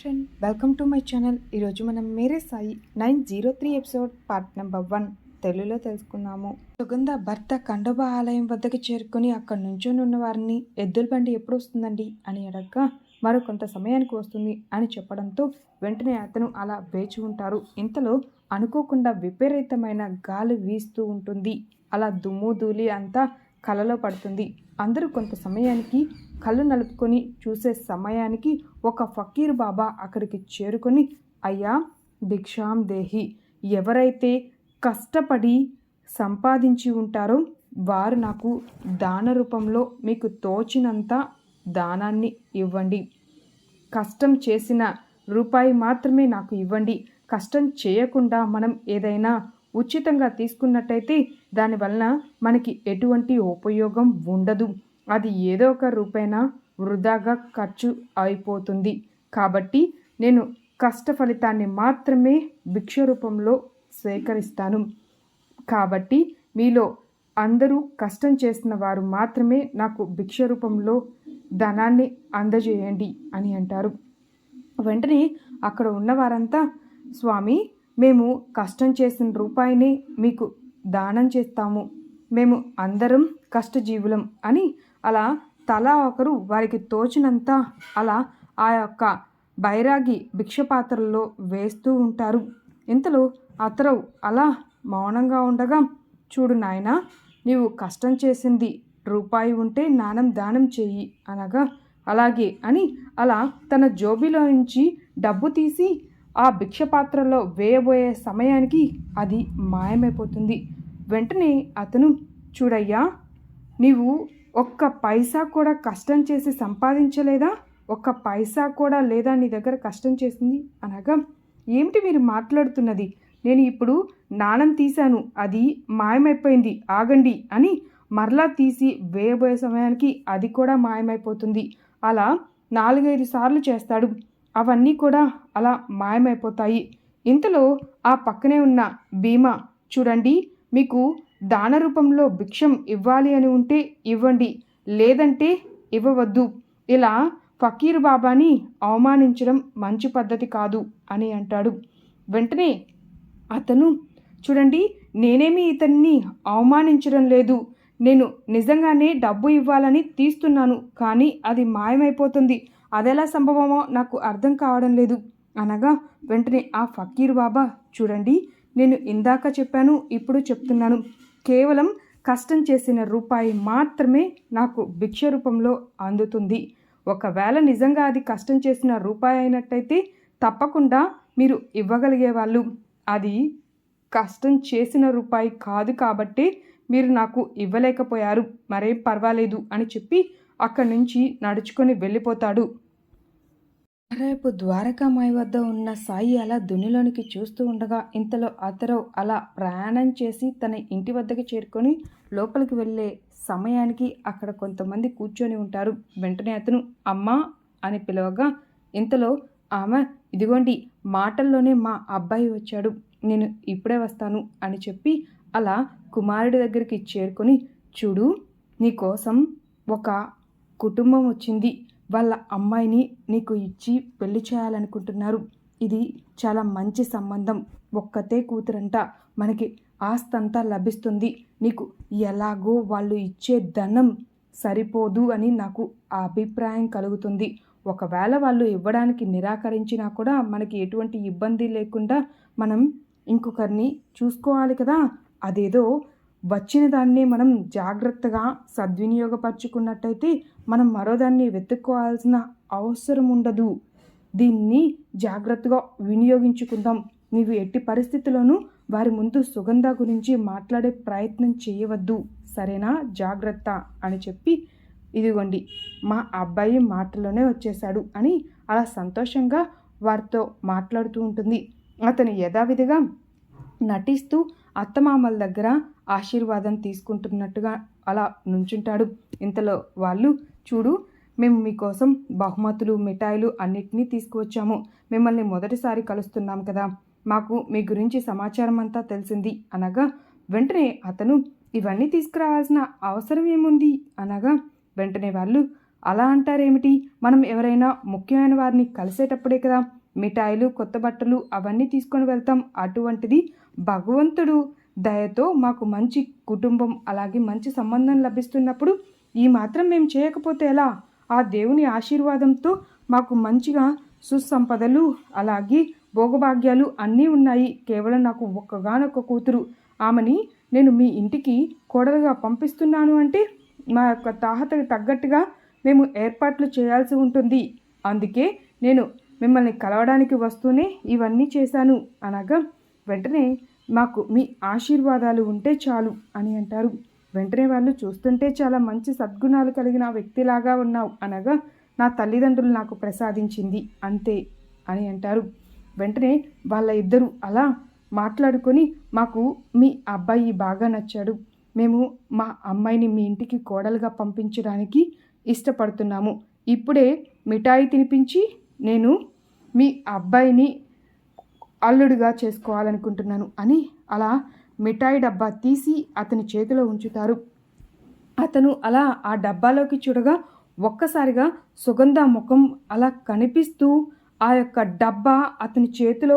Action welcome to my channel ఈరోజు మనం Mere Sai nine zero three episode part number one తెలుగులో తెలుసుకుందాము. సుగంధ భర్త ఖండోబా ఆలయం వద్దకు చేరుకొని అక్కడ నుంచొని ఉన్న వారిని ఎద్దుల బండి ఎప్పుడు వస్తుందండి అని అడగగా మరో కొంత సమయానికి వస్తుంది అని చెప్పడంతో వెంటనే అతను అలా వేచి ఉంటారు. ఇంతలో అనుకోకుండా విపరీతమైన గాలి వీస్తూ ఉంటుంది. అలా దుమ్ము ధూళి అంతా కలలో పడుతుంది. అందరూ కొంత సమయానికి కళ్ళు నలుపుకొని చూసే సమయానికి ఒక ఫకీర్ బాబా అక్కడికి చేరుకొని అయ్యా భిక్షాం దేహి. ఎవరైతే కష్టపడి సంపాదించి ఉంటారో వారు నాకు దాన రూపంలో మీకు తోచినంత దానాన్ని ఇవ్వండి. కష్టం చేసిన రూపాయి మాత్రమే నాకు ఇవ్వండి. కష్టం చేయకుండా మనం ఏదైనా ఉచితంగా తీసుకున్నట్టయితే దానివలన మనకి ఎటువంటి ఉపయోగం ఉండదు. అది ఏదో ఒక రూపేణా వృధాగా ఖర్చు అయిపోతుంది. కాబట్టి నేను కష్ట ఫలితాన్ని మాత్రమే భిక్ష రూపంలో సేకరిస్తాను. కాబట్టి మీలో అందరూ కష్టం చేసిన వారు మాత్రమే నాకు భిక్ష రూపంలో ధనాన్ని అందజేయండి అని అంటారు. వెంటనే అక్కడ ఉన్నవారంతా స్వామి మేము కష్టం చేసిన రూపాయినే మీకు దానం చేస్తాము. మేము అందరం కష్టజీవులం అని అలా తలా ఒకరు వారికి తోచినంత అలా ఆ యొక్క బైరాగి భిక్షపాత్రల్లో వేస్తూ ఉంటారు. ఇంతలో అతరవు అలా మౌనంగా ఉండగా చూడు నాయనా నీవు కష్టం చేసింది రూపాయి ఉంటే నాణం దానం చెయ్యి అనగా అలాగే అని అలా తన జోబిలో నుంచి డబ్బు తీసి ఆ భిక్షపాత్రలో వేయబోయే సమయానికి అది మాయమైపోతుంది. వెంటనే అతను చూడయ్యా నీవు ఒక్క పైసా కూడా కష్టం చేసి సంపాదించలేదా? ఒక్క పైసా కూడా లేదా నీ దగ్గర కష్టం చేసింది? అనగా ఏమిటి మీరు మాట్లాడుతున్నది? నేను ఇప్పుడు నాణం తీశాను అది మాయమైపోయింది ఆగండి అని మరలా తీసి వేయబోయే సమయానికి అది కూడా మాయమైపోతుంది. అలా నాలుగైదు సార్లు చేస్తాడు. అవన్నీ కూడా అలా మాయమైపోతాయి. ఇంతలో ఆ పక్కనే ఉన్న భీమా చూడండి మీకు దాన రూపంలో భిక్షం ఇవ్వాలి అని ఉంటే ఇవ్వండి లేదంటే ఇవ్వవద్దు. ఇలా ఫకీర్ బాబాని అవమానించడం మంచి పద్ధతి కాదు అని అంటాడు. వెంటనే అతను చూడండి నేనేమి ఇతన్ని అవమానించడం లేదు. నేను నిజంగానే డబ్బు ఇవ్వాలని తీస్తున్నాను కానీ అది మాయమైపోతుంది. అదెలా సంభవమో నాకు అర్థం కావడం లేదు. అనగా వెంటనే ఆ ఫకీర్ బాబా చూడండి నేను ఇందాక చెప్పాను ఇప్పుడు చెప్తున్నాను. కేవలం కష్టం చేసిన రూపాయి మాత్రమే నాకు భిక్ష రూపంలో అందుతుంది. ఒకవేళ నిజంగా అది కష్టం చేసిన రూపాయి అయినట్టయితే తప్పకుండా మీరు ఇవ్వగలిగే వాళ్ళు అది కష్టం చేసిన రూపాయి కాదు కాబట్టి మీరు నాకు ఇవ్వలేకపోయారు. మరేం పర్వాలేదు అని చెప్పి అక్కడి నుంచి నడుచుకొని వెళ్ళిపోతాడు. రేపు ద్వారకామాయి వద్ద ఉన్న సాయి అలా దునిలోనికి చూస్తూ ఉండగా ఇంతలో అతరవ్ అలా ప్రయాణం చేసి తన ఇంటి వద్దకు చేరుకొని లోపలికి వెళ్ళే సమయానికి అక్కడ కొంతమంది కూర్చొని ఉంటారు. వెంటనే అతను అమ్మా అని పిలవగా ఇంతలో ఆమె ఇదిగోండి మాటల్లోనే మా అబ్బాయి వచ్చాడు. నేను ఇప్పుడే వస్తాను అని చెప్పి అలా కుమారుడి దగ్గరికి చేరుకొని చూడు నీకోసం ఒక కుటుంబం వచ్చింది. వాళ్ళ అమ్మాయిని నీకు ఇచ్చి పెళ్ళి చేయాలనుకుంటున్నారు. ఇది చాలా మంచి సంబంధం. ఒక్కతే కూతురంట. మనకి ఆస్తంతా లభిస్తుంది. నీకు ఎలాగో వాళ్ళు ఇచ్చే ధనం సరిపోదు అని నాకు ఆ అభిప్రాయం కలుగుతుంది. ఒకవేళ వాళ్ళు ఇవ్వడానికి నిరాకరించినా కూడా మనకి ఎటువంటి ఇబ్బంది లేకుండా మనం ఇంకొకరిని చూసుకోవాలి కదా. అదేదో వచ్చిన దాన్ని మనం జాగ్రత్తగా సద్వినియోగపరుచుకున్నట్టయితే మనం మరోదాన్ని వెతుక్కోవాల్సిన అవసరం ఉండదు. దీన్ని జాగ్రత్తగా వినియోగించుకుందాం. నీవు ఎట్టి పరిస్థితుల్లోనూ వారి ముందు సుగంధ గురించి మాట్లాడే ప్రయత్నం చేయవద్దు. సరేనా? జాగ్రత్త అని చెప్పి ఇదిగోండి మా అబ్బాయి మాటలోనే వచ్చేశాడు అని అలా సంతోషంగా వారితో మాట్లాడుతూ ఉంటుంది. అతను యథావిధిగా నటిస్తూ అత్తమామల దగ్గర ఆశీర్వాదం తీసుకుంటున్నట్టుగా అలా నుంచుంటాడు. ఇంతలో వాళ్ళు చూడు మేము మీకోసం బహుమతులు మిఠాయిలు అన్నిటినీ తీసుకువచ్చాము. మిమ్మల్ని మొదటిసారి కలుస్తున్నాం కదా. మాకు మీ గురించి సమాచారం అంతా తెలిసింది అనగా వెంటనే అతను ఇవన్నీ తీసుకురావాల్సిన అవసరం ఏముంది? అనగా వెంటనే వాళ్ళు అలా అంటారేమిటి? మనం ఎవరైనా ముఖ్యమైన వారిని కలిసేటప్పుడే కదా. మిఠాయిలు కొత్త బట్టలు అవన్నీ తీసుకొని వెళ్తాం. అటువంటిది భగవంతుడు దయతో మాకు మంచి కుటుంబం అలాగే మంచి సంబంధం లభిస్తున్నప్పుడు ఈ మాత్రం మేము చేయకపోతే ఎలా? ఆ దేవుని ఆశీర్వాదంతో మాకు మంచిగా సుసంపదలు అలాగే భోగభాగ్యాలు అన్నీ ఉన్నాయి. కేవలం నాకు ఒక్కగానొక్క కూతురు. ఆమెని నేను మీ ఇంటికి కోడలుగా పంపిస్తున్నాను అంటే మా యొక్క తాహతకు తగ్గట్టుగా మేము ఏర్పాట్లు చేయాల్సి ఉంటుంది. అందుకే నేను మిమ్మల్ని కలవడానికి వస్తూనే ఇవన్నీ చేశాను. అనగా వెంటనే మాకు మీ ఆశీర్వాదాలు ఉంటే చాలు అని అంటారు. వెంటనే వాళ్ళు చూస్తుంటే చాలా మంచి సద్గుణాలు కలిగిన వ్యక్తిలాగా ఉన్నావు అనగా నా తల్లిదండ్రులు నాకు ప్రసాదించింది అంతే అని అంటారు. వెంటనే వాళ్ళ ఇద్దరు అలా మాట్లాడుకొని మాకు మీ అబ్బాయి బాగా నచ్చాడు. మేము మా అమ్మాయిని మీ ఇంటికి కోడలుగా పంపించడానికి ఇష్టపడుతున్నాము. ఇప్పుడే మిఠాయి తినిపించి నేను మీ అబ్బాయిని అల్లుడిగా చేసుకోవాలనుకుంటున్నాను అని అలా మిఠాయి డబ్బా తీసి అతని చేతిలో ఉంచుతారు. అతను అలా ఆ డబ్బాలోకి చూడగా ఒక్కసారిగా సుగంధ ముఖం అలా కనిపిస్తూ ఆ యొక్క డబ్బా అతని చేతిలో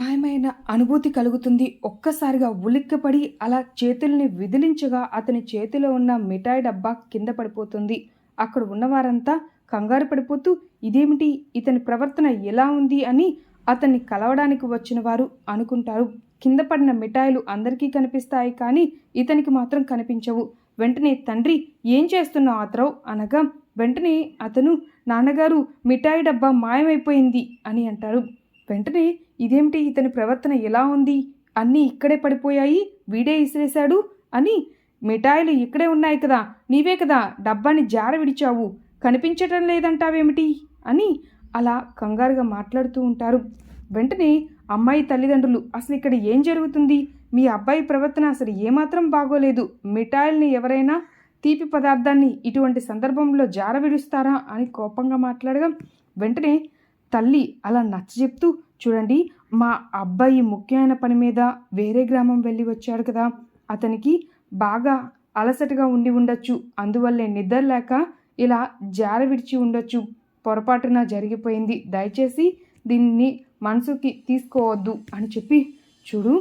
మాయమైన అనుభూతి కలుగుతుంది. ఒక్కసారిగా ఉలిక్కిపడి అలా చేతుల్ని విదిలించగా అతని చేతిలో ఉన్న మిఠాయి డబ్బా కింద పడిపోతుంది. అక్కడ ఉన్నవారంతా కంగారు పడిపోతూ ఇదేమిటి? ఇతని ప్రవర్తన ఎలా ఉంది? అని అతన్ని కలవడానికి వచ్చిన వారు అనుకుంటారు. కింద పడిన మిఠాయిలు అందరికీ కనిపిస్తాయి కానీ ఇతనికి మాత్రం కనిపించవు. వెంటనే తండ్రి ఏం చేస్తున్నావు అతరవు అనగా వెంటనే అతను నాన్నగారు మిఠాయి డబ్బా మాయమైపోయింది అని అంటారు. వెంటనే ఇదేమిటి ఇతని ప్రవర్తన ఎలా ఉంది? అన్నీ ఇక్కడే పడిపోయాయి వీడే ఇసిరేశాడు అని మిఠాయిలు ఇక్కడే ఉన్నాయి కదా నీవే కదా డబ్బాని జార విడిచావు కనిపించటం లేదంటావేమిటి? అని అలా కంగారుగా మాట్లాడుతూ ఉంటారు. వెంటనే అమ్మాయి తల్లిదండ్రులు అసలు ఇక్కడ ఏం జరుగుతుంది? మీ అబ్బాయి ప్రవర్తన అసలు ఏమాత్రం బాగోలేదు. మిఠాయిల్ని ఎవరైనా తీపి పదార్థాన్ని ఇటువంటి సందర్భంలో జార విడుస్తారా అని కోపంగా మాట్లాడగా వెంటనే తల్లి అలా నచ్చజెప్తూ చూడండి మా అబ్బాయి ముఖ్యమైన పని మీద వేరే గ్రామం వెళ్ళి వచ్చాడు కదా. అతనికి బాగా అలసటగా ఉండి ఉండొచ్చు. అందువల్లే నిద్ర లేక ఇలా జార విడిచి ఉండొచ్చు. పొరపాటున జరిగిపోయింది. దయచేసి దీన్ని మనసుకి తీసుకోవద్దు అని చెప్పి చూడు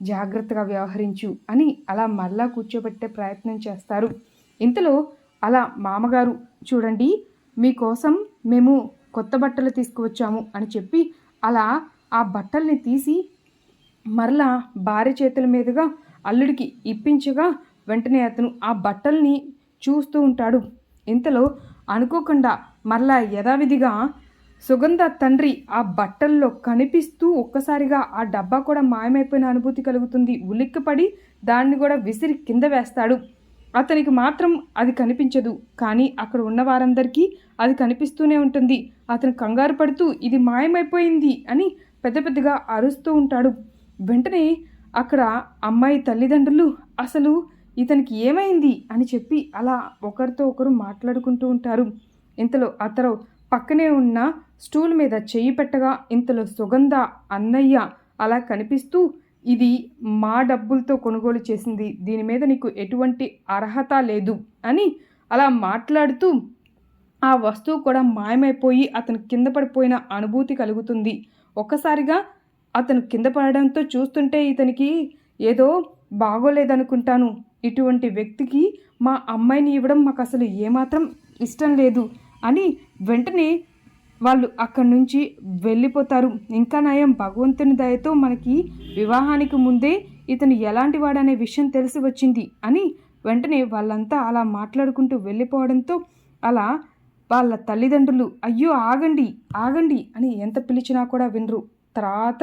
జాగ్రత్తగా వ్యవహరించు అని అలా మరలా కూర్చోబెట్టే ప్రయత్నం చేస్తారు. ఇంతలో అలా మామగారు చూడండి మీకోసం మేము కొత్త బట్టలు తీసుకువచ్చాము అని చెప్పి అలా ఆ బట్టల్ని తీసి మరలా భార్య చేతుల మీదుగా అల్లుడికి ఇప్పించగా వెంటనే అతను ఆ బట్టల్ని చూస్తూ ఉంటాడు. ఇంతలో అనుకోకుండా మరలా యథావిధిగా సుగంధ తండ్రి ఆ బట్టల్లో కనిపిస్తూ ఒక్కసారిగా ఆ డబ్బా కూడా మాయమైపోయిన అనుభూతి కలుగుతుంది. ఉలిక్కిపడి దాన్ని కూడా విసిరి కింద వేస్తాడు. అతనికి మాత్రం అది కనిపించదు. కానీ అక్కడ ఉన్న వారందరికీ అది కనిపిస్తూనే ఉంటుంది. అతను కంగారు పడుతూ ఇది మాయమైపోయింది అని పెద్ద పెద్దగా అరుస్తూ ఉంటాడు. వెంటనే అక్కడ అమ్మాయి తల్లిదండ్రులు అసలు ఇతనికి ఏమైంది అని చెప్పి అలా ఒకరితో ఒకరు మాట్లాడుకుంటూ ఉంటారు. ఇంతలో అతను పక్కనే ఉన్న స్టూల్ మీద చెయ్యి పెట్టగా ఇంతలో సుగంధ అన్నయ్య అలా కనిపిస్తూ ఇది మా డబ్బులతో కొనుగోలు చేసింది దీని మీద నీకు ఎటువంటి అర్హత లేదు అని అలా మాట్లాడుతూ ఆ వస్తువు కూడా మాయమైపోయి అతను కింద పడిపోయిన అనుభూతి కలుగుతుంది. ఒక్కసారిగా అతను కింద పడడంతో చూస్తుంటే ఇతనికి ఏదో బాగోలేదనుకుంటాను. ఇటువంటి వ్యక్తికి మా అమ్మాయిని ఇవ్వడం మాకు అసలు ఏమాత్రం ఇష్టం లేదు. అని వెంటనే వాళ్ళు అక్కడి నుంచి వెళ్ళిపోతారు. ఇంకా నయం భగవంతుని దయతో మనకి వివాహానికి ముందే ఇతను ఎలాంటి వాడనే విషయం తెలిసి వచ్చింది అని వెంటనే వాళ్ళంతా అలా మాట్లాడుకుంటూ వెళ్ళిపోవడంతో అలా వాళ్ళ తల్లిదండ్రులు అయ్యో ఆగండి ఆగండి అని ఎంత పిలిచినా కూడా వినరు. తర్వాత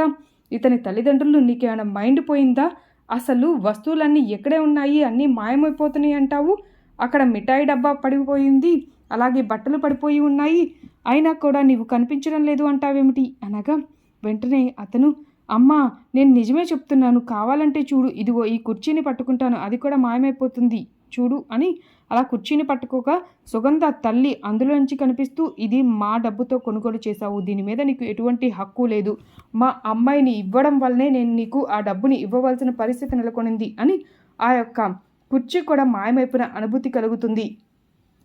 ఇతని తల్లిదండ్రులు నీకేమైనా మైండ్ పోయిందా? అసలు వస్తువులన్నీ ఎక్కడే ఉన్నాయి? అన్నీ మాయమైపోతున్నాయి అంటావు? అక్కడ మిఠాయి డబ్బా పడిపోయింది. అలాగే బట్టలు పడిపోయి ఉన్నాయి. అయినా కూడా నీవు కనిపించడం లేదు అంటావేమిటి? అనగా వెంటనే అతను అమ్మా నేను నిజమే చెప్తున్నాను. కావాలంటే చూడు. ఇదిగో ఈ కుర్చీని పట్టుకుంటాను. అది కూడా మాయమైపోతుంది. చూడు అని అలా కుర్చీని పట్టుకోక సుగంధ తల్లి అందులోంచి కనిపిస్తూ ఇది మా డబ్బుతో కొనుగోలు చేశావు. దీని మీద నీకు ఎటువంటి హక్కు లేదు. మా అమ్మాయిని ఇవ్వడం వల్లనే నేను నీకు ఆ డబ్బుని ఇవ్వవలసిన పరిస్థితి నెలకొనింది అని ఆ యొక్క కుర్చీ కూడా మాయమైపోయిన అనుభూతి కలుగుతుంది.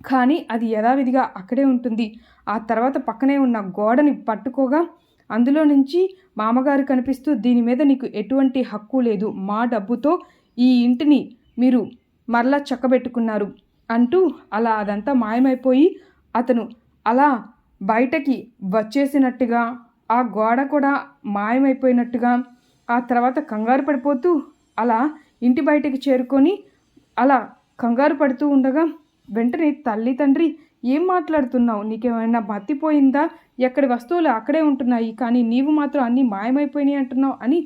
కానీ అది యథావిధిగా అక్కడే ఉంటుంది. ఆ తర్వాత పక్కనే ఉన్న గోడని పట్టుకోగా అందులో నుంచి మామగారు కనిపిస్తూ దీని మీద నీకు ఎటువంటి హక్కు లేదు. మా డబ్బుతో ఈ ఇంటిని మీరు మరలా చక్కబెట్టుకున్నారు అంటూ అలా అదంతా మాయమైపోయి అతను అలా బయటకి వచ్చేసినట్టుగా ఆ గోడ కూడా మాయమైపోయినట్టుగా ఆ తర్వాత కంగారు పడిపోతూ అలా ఇంటి బయటకి చేరుకొని అలా కంగారు పడుతూ ఉండగా వెంటనే తల్లి తండ్రి ఏం మాట్లాడుతున్నావు? నీకేమైనా మత్తిపోయిందా ఎక్కడి వస్తువులు అక్కడే ఉంటున్నాయి కానీ నీవు మాత్రం అన్నీ మాయమైపోయినాయి అంటున్నావు అని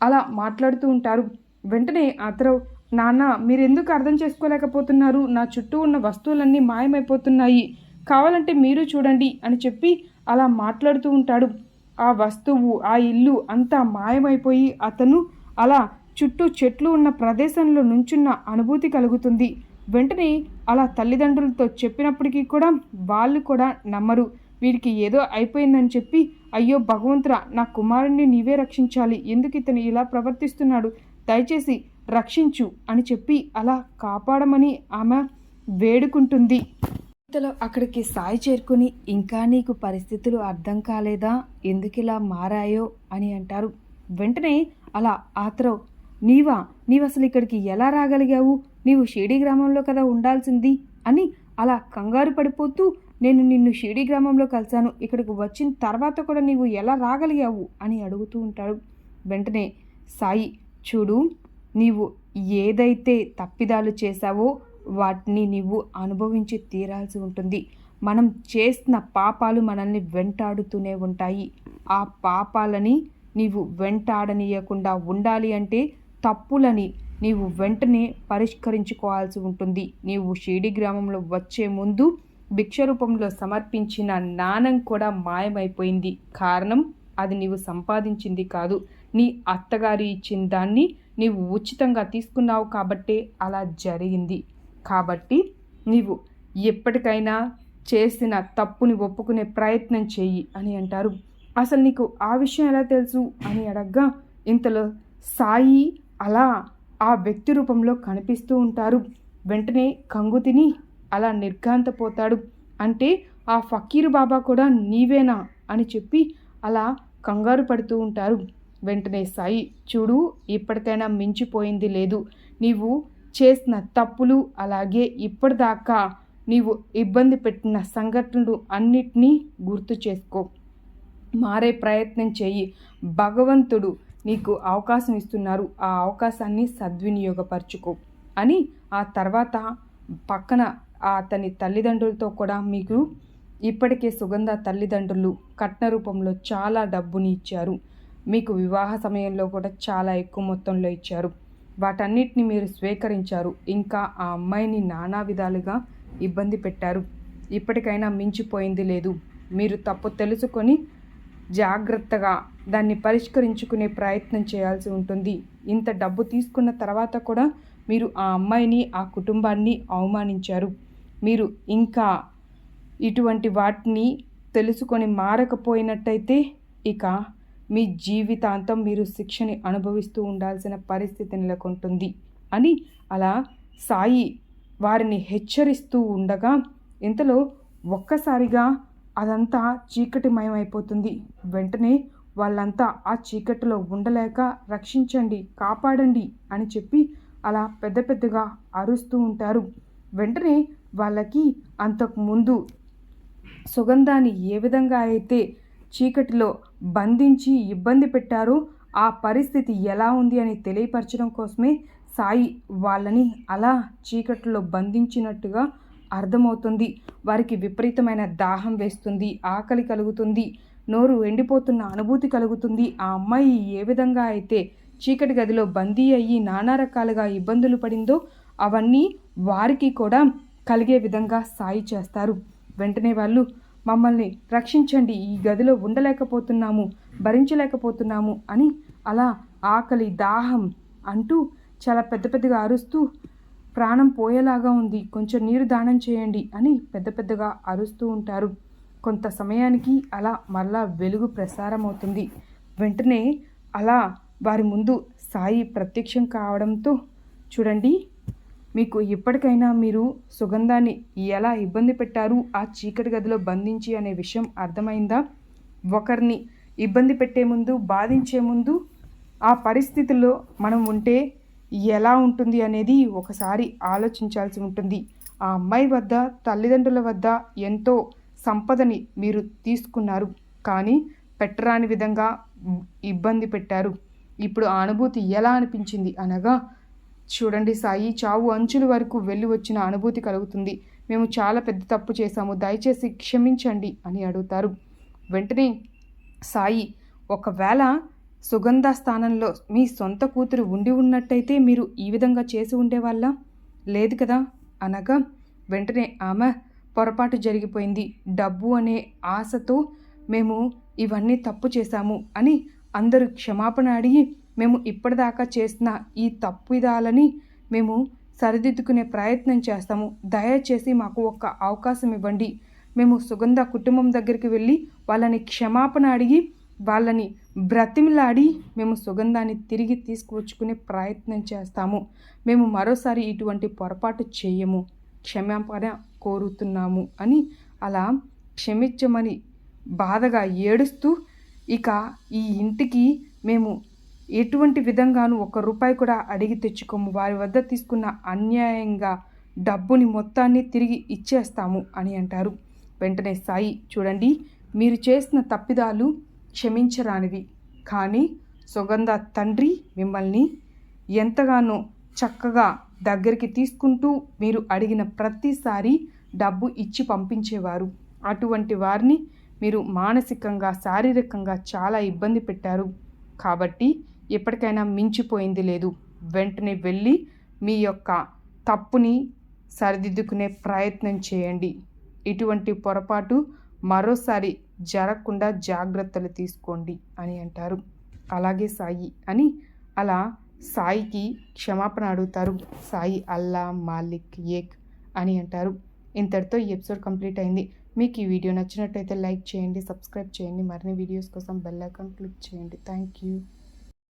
అలా మాట్లాడుతూ ఉంటారు. వెంటనే అతను నాన్న మీరెందుకు అర్థం చేసుకోలేకపోతున్నారు? నా చుట్టూ ఉన్న వస్తువులన్నీ మాయమైపోతున్నాయి. కావాలంటే మీరు చూడండి అని చెప్పి అలా మాట్లాడుతూ ఉంటాడు. ఆ వస్తువు ఆ ఇల్లు అంతా మాయమైపోయి అతను అలా చుట్టూ చెట్లు ఉన్న ప్రదేశంలో నుంచున్న అనుభూతి కలుగుతుంది. వెంటనే అలా తల్లిదండ్రులతో చెప్పినప్పటికీ కూడా వాళ్ళు కూడా నమ్మరు. వీడికి ఏదో అయిపోయిందని చెప్పి అయ్యో భగవంతురా నా కుమారుణ్ణి నీవే రక్షించాలి. ఎందుకు ఇతను ఇలా ప్రవర్తిస్తున్నాడు? దయచేసి రక్షించు అని చెప్పి అలా కాపాడమని ఆమె వేడుకుంటుంది. ఇంతలో అక్కడికి సాయి చేరుకుని ఇంకా నీకు పరిస్థితులు అర్థం కాలేదా? ఎందుకు ఇలా మారాయో? అని అంటారు. వెంటనే అలా ఆత్రవ్ నీవా? నీవు అసలు ఇక్కడికి ఎలా రాగలిగావు? నీవు షిరిడి గ్రామంలో కదా ఉండాల్సింది అని అలా కంగారు పడిపోతూ నేను నిన్ను షిరిడి గ్రామంలో కలిశాను. ఇక్కడికి వచ్చిన తర్వాత కూడా నీవు ఎలా రాగలిగావు అని అడుగుతూ ఉంటాడు. వెంటనే సాయి చూడు నీవు ఏదైతే తప్పిదాలు చేశావో వాటిని నీవు అనుభవించి తీరాల్సి ఉంటుంది. మనం చేసిన పాపాలు మనల్ని వెంటాడుతూనే ఉంటాయి. ఆ పాపాలని నీవు వెంటాడనీయకుండా ఉండాలి అంటే తప్పులని నీవు వెంటనే పరిష్కరించుకోవాల్సి ఉంటుంది. నీవు షిరిడి గ్రామంలో వచ్చే ముందు భిక్ష రూపంలో సమర్పించిన నాణం కూడా మాయమైపోయింది. కారణం అది నీవు సంపాదించింది కాదు. నీ అత్తగారి ఇచ్చిన దాన్ని నీవు ఉచితంగా తీసుకున్నావు కాబట్టే అలా జరిగింది. కాబట్టి నీవు ఎప్పటికైనా చేసిన తప్పుని ఒప్పుకునే ప్రయత్నం చెయ్యి అని అంటారు. అసలు నీకు ఆ విషయం ఎలా తెలుసు అని అడగ్గా ఇంతలో సాయి అలా ఆ వ్యక్తి రూపంలో కనిపిస్తూ ఉంటారు. వెంటనే కంగు తిని అలా నిర్ఘాంతపోతాడు. అంటే ఆ ఫకీరు బాబా కూడా నీవేనా అని చెప్పి అలా కంగారు పడుతూ ఉంటారు. వెంటనే సాయి చూడు ఇప్పటికైనా మించిపోయింది లేదు. నీవు చేసిన తప్పులు అలాగే ఇప్పటిదాకా నీవు ఇబ్బంది పెట్టిన సంఘటనలు అన్నిటినీ గుర్తు చేసుకో. మారే ప్రయత్నం చేయి భగవంతుడు నీకు అవకాశం ఇస్తున్నారు. ఆ అవకాశాన్ని సద్వినియోగపరచుకో అని ఆ తర్వాత పక్కన అతని తల్లిదండ్రులతో కూడా మీకు ఇప్పటికే సుగంధ తల్లిదండ్రులు కట్న రూపంలో చాలా డబ్బుని ఇచ్చారు. మీకు వివాహ సమయంలో కూడా చాలా ఎక్కువ మొత్తంలో ఇచ్చారు. వాటన్నిటిని మీరు స్వీకరించారు. ఇంకా ఆ అమ్మాయిని నానా విధాలుగా ఇబ్బంది పెట్టారు. ఇప్పటికైనా మించిపోయింది లేదు. మీరు తప్పు తెలుసుకొని జాగ్రత్తగా దాన్ని పరిష్కరించుకునే ప్రయత్నం చేయాల్సి ఉంటుంది. ఇంత డబ్బు తీసుకున్న తర్వాత కూడా మీరు ఆ అమ్మాయిని ఆ కుటుంబాన్ని అవమానించారు. మీరు ఇంకా ఇటువంటి వాటిని తెలుసుకొని మారకపోయినట్టయితే ఇక మీ జీవితాంతం మీరు శిక్షని అనుభవిస్తూ ఉండాల్సిన పరిస్థితి నెలకొంటుంది. అని అలా సాయి వారిని హెచ్చరిస్తూ ఉండగా ఇంతలో ఒక్కసారిగా అదంతా చీకటిమయమైపోతుంది. వెంటనే వాళ్ళంతా ఆ చీకటిలో ఉండలేక రక్షించండి కాపాడండి అని చెప్పి అలా పెద్ద పెద్దగా అరుస్తూ ఉంటారు. వెంటనే వాళ్ళకి అంతకుముందు సుగంధాన్ని ఏ విధంగా అయితే చీకటిలో బంధించి ఇబ్బంది పెట్టారో ఆ పరిస్థితి ఎలా ఉంది అని తెలియపరచడం కోసమే సాయి వాళ్ళని అలా చీకటిలో బంధించినట్టుగా అర్థమవుతుంది. వారికి విపరీతమైన దాహం వేస్తుంది ఆకలి కలుగుతుంది నోరు ఎండిపోతున్న అనుభూతి కలుగుతుంది. ఆ అమ్మాయి ఏ విధంగా అయితే చీకటి గదిలో బందీ అయ్యి నానా రకాలుగా ఇబ్బందులు పడిందో అవన్నీ వారికి కూడా కలిగే విధంగా సాయి చేస్తారు. వెంటనే వాళ్ళు మమ్మల్ని రక్షించండి ఈ గదిలో ఉండలేకపోతున్నాము భరించలేకపోతున్నాము అని అలా ఆకలి దాహం అంటూ చాలా పెద్ద పెద్దగా అరుస్తూ ప్రాణం పోయేలాగా ఉంది. కొంచెం నీరు దానం చేయండి అని పెద్ద పెద్దగా అరుస్తూ ఉంటారు. కొంత సమయానికి అలా మళ్ళా వెలుగు ప్రసారం అవుతుంది వెంటనే అలా వారి ముందు సాయి ప్రత్యక్షం కావడంతో చూడండి మీకు ఇప్పటికైనా మీరు సుగంధాన్ని ఎలా ఇబ్బంది పెట్టారు ఆ చీకటి గదిలో బంధించి అనే విషయం అర్థమైందా? ఒకరిని ఇబ్బంది పెట్టే ముందు బాధించే ముందు ఆ పరిస్థితుల్లో మనం ఉంటే ఎలా ఉంటుంది అనేది ఒకసారి ఆలోచించాల్సి ఉంటుంది. ఆ అమ్మాయి వద్ద తల్లిదండ్రుల వద్ద ఎంతో సంపదని మీరు తీసుకున్నారు. కానీ పెట్టరాని విధంగా ఇబ్బంది పెట్టారు. ఇప్పుడు ఆ అనుభూతి ఎలా అనిపించింది అనగా చూడండి సాయి చావు అంచుల వరకు వెళ్ళి వచ్చిన అనుభూతి కలుగుతుంది. మేము చాలా పెద్ద తప్పు చేశాము. దయచేసి క్షమించండి అని అడుగుతారు. వెంటనే సాయి ఒకవేళ సుగంధ స్థానంలో మీ సొంత కూతురు ఉండి ఉన్నట్టయితే మీరు ఈ విధంగా చేసి ఉండేవాళ్ళ? లేదు కదా? అనగా వెంటనే ఆమె పొరపాటు జరిగిపోయింది. డబ్బు అనే ఆశతో మేము ఇవన్నీ తప్పు చేశాము అని అందరూ క్షమాపణ అడిగి మేము ఇప్పటిదాకా చేసిన ఈ తప్పిదాలని మేము సరిదిద్దుకునే ప్రయత్నం చేస్తాము. దయచేసి మాకు ఒక అవకాశం ఇవ్వండి. మేము సుగంధ కుటుంబం దగ్గరికి వెళ్ళి వాళ్ళని క్షమాపణ అడిగి వాళ్ళని బ్రతిమిలాడి మేము సుగంధాన్ని తిరిగి తీసుకువచ్చుకునే ప్రయత్నం చేస్తాము. మేము మరోసారి ఇటువంటి పొరపాటు చేయము. క్షమాపణ కోరుతున్నాము అని అలా క్షమించమని బాధగా ఏడుస్తూ ఇక ఈ ఇంటికి మేము ఎటువంటి విధంగానూ ఒక రూపాయి కూడా అడిగి తెచ్చుకోము. వారి వద్ద తీసుకున్న అన్యాయంగా డబ్బుని మొత్తాన్ని తిరిగి ఇచ్చేస్తాము అని అంటారు. వెంటనే సాయి చూడండి మీరు చేసిన తప్పిదాలు క్షమించరానివి కానీ సుగంధ తండ్రి మిమ్మల్ని ఎంతగానో చక్కగా దగ్గరికి తీసుకుంటూ మీరు అడిగిన ప్రతిసారి డబ్బు ఇచ్చి పంపించేవారు. అటువంటి వారిని మీరు మానసికంగా శారీరకంగా చాలా ఇబ్బంది పెట్టారు. కాబట్టి ఎప్పటికైనా మించిపోయింది లేదు. వెంటనే వెళ్ళి మీ యొక్క తప్పుని సరిదిద్దుకునే ప్రయత్నం చేయండి. ఇటువంటి పొరపాటు మరోసారి జరగకుండా జాగ్రత్తలు తీసుకోండి అని అంటారు. అలాగే సాయి అని అలా సాయికి క్షమాపణ అడుగుతారు. సాయి అల్లా మాలిక్ ఏక్ అని అంటారు. ఇంతటితో ఈ ఎపిసోడ్ కంప్లీట్ అయింది. మీకు ఈ వీడియో నచ్చినట్టయితే లైక్ చేయండి సబ్స్క్రైబ్ చేయండి. మరిన్ని వీడియోస్ కోసం బెల్ ఐకాన్ క్లిక్ చేయండి. Thank you.